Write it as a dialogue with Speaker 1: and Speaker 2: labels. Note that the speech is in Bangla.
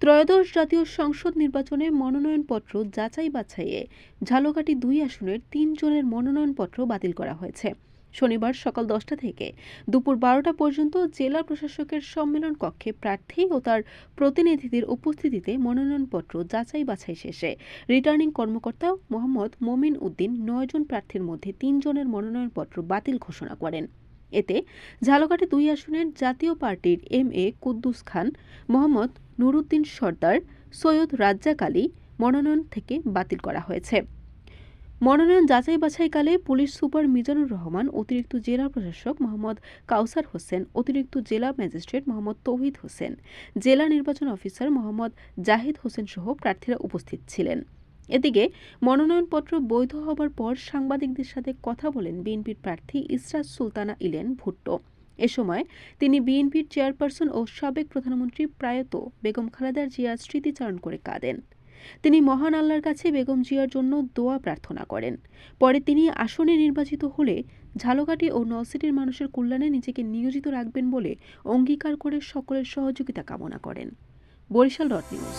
Speaker 1: ত্রয়োদশ জাতীয় সংসদ নির্বাচনে মনোনয়নপত্র যাচাই বাছাইয়ে ঝালকাঠি দুই আসনের তিন জনের মনোনয়নপত্র বাতিল করা হয়েছে। শনিবার সকাল দশটা থেকে দুপুর বারোটা পর্যন্ত জেলা প্রশাসকের সম্মেলন কক্ষে প্রার্থী ও তার প্রতিনিধিদের উপস্থিতিতে মনোনয়নপত্র যাচাই বাছাই শেষে রিটার্নিং কর্মকর্তা মোহাম্মদ মমিন উদ্দিন নয়জন প্রার্থীর মধ্যে তিনজনের মনোনয়নপত্র বাতিল ঘোষণা করেন। এতে ঝালকাঠি দুই আসনের জাতীয় পার্টির এম এ কুদ্দুস খান, মোহাম্মদ নুরুদ্দিন সর্দার, সৈয়দ রাজ্জাক আলী মনোনয়ন থেকে বাতিল করা হয়েছে। মনোনয়ন যাচাই বাছাইকালে পুলিশ সুপার মিজানুর রহমান, অতিরিক্ত জেলা প্রশাসক মোহাম্মদ কাউসার হোসেন, অতিরিক্ত জেলা ম্যাজিস্ট্রেট মোহাম্মদ তৌহিদ হোসেন, জেলা নির্বাচন অফিসার মোহাম্মদ জাহিদ হোসেন সহ প্রার্থীরা উপস্থিত ছিলেন। এদিকে মনোনয়নপত্র বৈধ হবার পর সাংবাদিকদের সাথে কথা বলেন বিএনপির প্রার্থী ইসরাত সুলতানা ইলেন ভুট্টো। এ সময় তিনি বিএনপির চেয়ারপারসন ও সাবেক প্রধানমন্ত্রী প্রায়ত বেগম খালেদার জিয়ার স্মৃতিচারণ করে কাঁদেন। তিনি মহান আল্লাহর কাছে বেগম জিয়ার জন্য দোয়া প্রার্থনা করেন। পরে তিনি আসনে নির্বাচিত হলে ঝালকাঠি ও নলসিটির মানুষের কল্যাণে নিজেকে নিয়োজিত রাখবেন বলে অঙ্গীকার করে সকলের সহযোগিতা কামনা করেন। Barishal dot news.